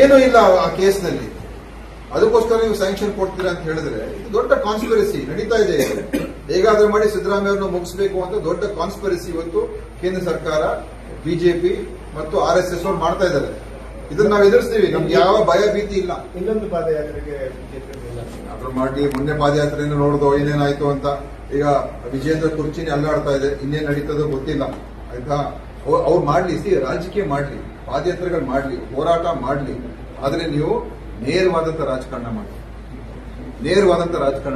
ಏನೂ ಇಲ್ಲ ಆ ಕೇಸ್ನಲ್ಲಿ. ಅದಕ್ಕೋಸ್ಕರ ನೀವು ಸ್ಯಾಂಕ್ಷನ್ ಕೊಡ್ತೀರಾ ಅಂತ ಹೇಳಿದ್ರೆ ಇದು ದೊಡ್ಡ ಕಾನ್ಸ್ಪಿರಸಿ ನಡೀತಾ ಇದೆ. ಹೇಗಾದ್ರೂ ಮಾಡಿ ಸಿದ್ದರಾಮಯ್ಯ ಅವರನ್ನು ಮುಗಿಸಬೇಕು ಅಂತ ದೊಡ್ಡ ಕಾನ್ಸ್ಪಿರಸಿ ಇವತ್ತು ಕೇಂದ್ರ ಸರ್ಕಾರ ಬಿಜೆಪಿ ಮತ್ತು ಆರ್ ಎಸ್ ಎಸ್ ಅವ್ರು ಮಾಡ್ತಾ ಇದ್ದಾರೆ. ಇದನ್ನ ನಾವು ಎದುರಿಸ್ತೀವಿ. ನಮ್ಗೆ ಯಾವ ಭಯ ಭೀತಿ ಇಲ್ಲ. ಇನ್ನೊಂದು ಪಾದಯಾತ್ರೆಗೆ ಅದ್ರ ಮಾಡಿ ಮೊನ್ನೆ ಪಾದಯಾತ್ರೆಯನ್ನು ನೋಡಿದ್ರು ಏನೇನಾಯ್ತು ಅಂತ. ಈಗ ವಿಜೇಂದ್ರ ಕುರ್ಚಿನಿ ಅಲ್ಲಾಡ್ತಾ ಇದೆ. ಇನ್ನೇನ್ ನಡೀತದೋ ಗೊತ್ತಿಲ್ಲ. ಆಯ್ತಾ? ಅವ್ರು ಮಾಡ್ಲಿ, ಸಿ, ರಾಜಕೀಯ ಮಾಡ್ಲಿ, ಪಾದಯಾತ್ರೆಗಳು ಮಾಡ್ಲಿ, ಹೋರಾಟ ಮಾಡ್ಲಿ, ಆದ್ರೆ ನೀವು ನೇರವಾದಂತ ರಾಜಕಾರಣ ಮಾಡಿ. ನೇರವಾದಂತ ರಾಜಕಾರಣ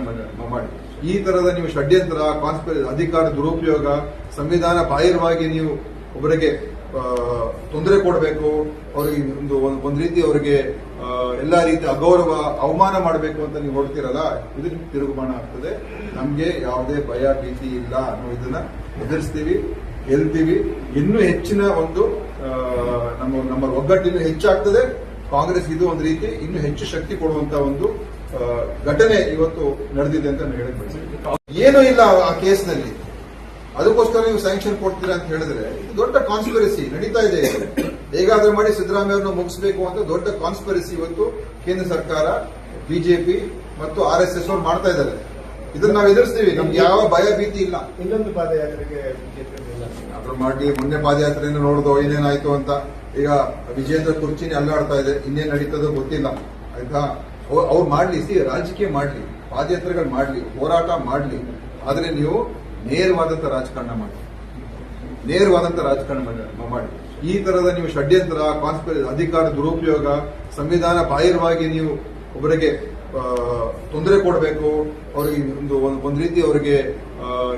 ಮಾಡಿ- ಈ ತರದ ನೀವು ಷಡ್ಯಂತ್ರ ಕಾನ್ಸ್ಪಿ ಅಧಿಕಾರ, ದುರುಪಯೋಗ, ಸಂವಿಧಾನ ಬಾಹಿರವಾಗಿ ನೀವು ಒಬ್ಬರಿಗೆ ತೊಂದರೆ ಕೊಡಬೇಕು, ಅವರಿಗೆ ಒಂದು, ಒಂದ್- ರೀತಿ ಅವರಿಗೆ ಎಲ್ಲ ರೀತಿ ಅಗೌರವ, ಅವಮಾನ ಮಾಡಬೇಕು ಅಂತ ನೀವು ಹೊಡ್ತೀರಲ್ಲ ಇದು ನಿಮ್ಗೆ ತಿರುಗುಮಾಣ ಆಗ್ತದೆ. ನಮ್ಗೆ ಯಾವುದೇ ಭಯ, ಭೀತಿ ಇಲ್ಲ ಅನ್ನೋ ಇದನ್ನ ಎದುರಿಸ್ತೀವಿ. ಗೆಲ್ತೀವಿ ಇನ್ನೂ ಹೆಚ್ಚಿನ ಒಂದು ನಮ್ಮ ನಮ್ಮ ಒಗ್ಗಟ್ಟಿನ ಹೆಚ್ಚಾಗ್ತದೆ. ಕಾಂಗ್ರೆಸ್ ಇದು ಒಂದು ರೀತಿ ಇನ್ನೂ ಹೆಚ್ಚು ಶಕ್ತಿ ಕೊಡುವಂತ ಒಂದು ಘಟನೆ ಇವತ್ತು ನಡೆದಿದೆ ಅಂತ ನಾನು ಹೇಳಕ್ ಏನೂ ಇಲ್ಲ ಆ ಕೇಸ್ನಲ್ಲಿ. ಅದಕ್ಕೋಸ್ಕರ ನೀವು ಸ್ಯಾಂಕ್ಷನ್ ಕೊಡ್ತೀರಾ ಅಂತ ಹೇಳಿದ್ರೆ, ಇದು ದೊಡ್ಡ ಕಾನ್ಸ್ಪಿರಸಿ ನಡೀತಾ ಇದೆ. ಹೇಗಾದ್ರೂ ಮಾಡಿ ಸಿದ್ದರಾಮಯ್ಯ ಅವರನ್ನು ಮುಗಿಸಬೇಕು ಅಂತ ದೊಡ್ಡ ಕಾನ್ಸ್ಪಿರಸಿ ಇವತ್ತು ಕೇಂದ್ರ ಸರ್ಕಾರ ಬಿಜೆಪಿ ಮತ್ತು ಆರ್ ಎಸ್ ಎಸ್ ಅವ್ರು ಮಾಡ್ತಾ ಇದ್ದಾರೆ. ಇದನ್ನ ನಾವು ಎದುರಿಸ್ತೀವಿ. ನಮ್ಗೆ ಯಾವ ಭಯ ಭೀತಿ ಇಲ್ಲ. ಇನ್ನೊಂದು ಪಾದಯಾತ್ರೆಗೆ ಅದ್ರ ಮಾಡಿ ಮೊನ್ನೆ ಪಾದಯಾತ್ರೆಯನ್ನು ನೋಡ್ದೋ ಏನೇನಾಯ್ತು ಅಂತ ಈಗ ವಿಜೇಂದ್ರ ಕುರ್ಚಿನ ಅಲ್ಲಾಡ್ತಾ ಇದೆ. ಇನ್ನೇನ್ ನಡೀತದೋ ಗೊತ್ತಿಲ್ಲ. ಆಯ್ತಾ? ಅವ್ರು ಮಾಡ್ಲಿ ಸಿ ರಾಜಕೀಯ ಮಾಡ್ಲಿ ಪಾದಯಾತ್ರೆಗಳು ಮಾಡ್ಲಿ ಹೋರಾಟ ಮಾಡ್ಲಿ. ಆದ್ರೆ ನೀವು ನೇರವಾದಂತ ರಾಜಕಾರಣ ಮಾಡಿ. ನೇರವಾದಂತ ರಾಜಕಾರಣ ಮಾಡಿ- ಈ ತರದ ನೀವು ಷಡ್ಯಂತ್ರ ಕಾನ್ಸ್ಪಿರ ಅಧಿಕಾರ ದುರುಪಯೋಗ ಸಂವಿಧಾನ ಬಾಹಿರವಾಗಿ ನೀವು ಒಬ್ಬರಿಗೆ ತೊಂದರೆ ಕೊಡಬೇಕು, ಅವರಿಗೆ ಒಂದು ಒಂದ್- ರೀತಿ ಅವರಿಗೆ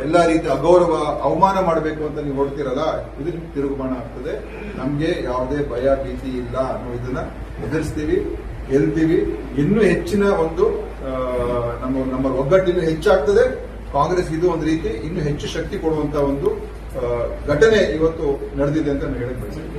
ಎಲ್ಲ ರೀತಿ ಅಗೌರವ, ಅವಮಾನ ಮಾಡಬೇಕು ಅಂತ ನೀವು ಹೊಡ್ತೀರಲ್ಲ ಇದು ನಿಮ್ಗೆ ತಿರುಗುಮಾಣ ಆಗ್ತದೆ. ನಮ್ಗೆ ಯಾವುದೇ ಭಯ, ಭೀತಿ ಇಲ್ಲ ಅನ್ನೋ ಇದನ್ನ ಎದುರಿಸ್ತೀವಿ, ಗೆಲ್ತೀವಿ. ಇನ್ನೂ ಹೆಚ್ಚಿನ ಒಂದು ನಮ್ಮ ನಮ್ಮ ಒಗ್ಗಟ್ಟಿನ ಹೆಚ್ಚಾಗ್ತದೆ. ಕಾಂಗ್ರೆಸ್ ಇದು ಒಂದು ರೀತಿ ಇನ್ನೂ ಹೆಚ್ಚು ಶಕ್ತಿ ಕೊಡುವಂತ ಒಂದು ಘಟನೆ ಇವತ್ತು ನಡೆದಿದೆ ಅಂತ ನಾನು ಹೇಳಕ್ ಬಯಸ್ತೀನಿ.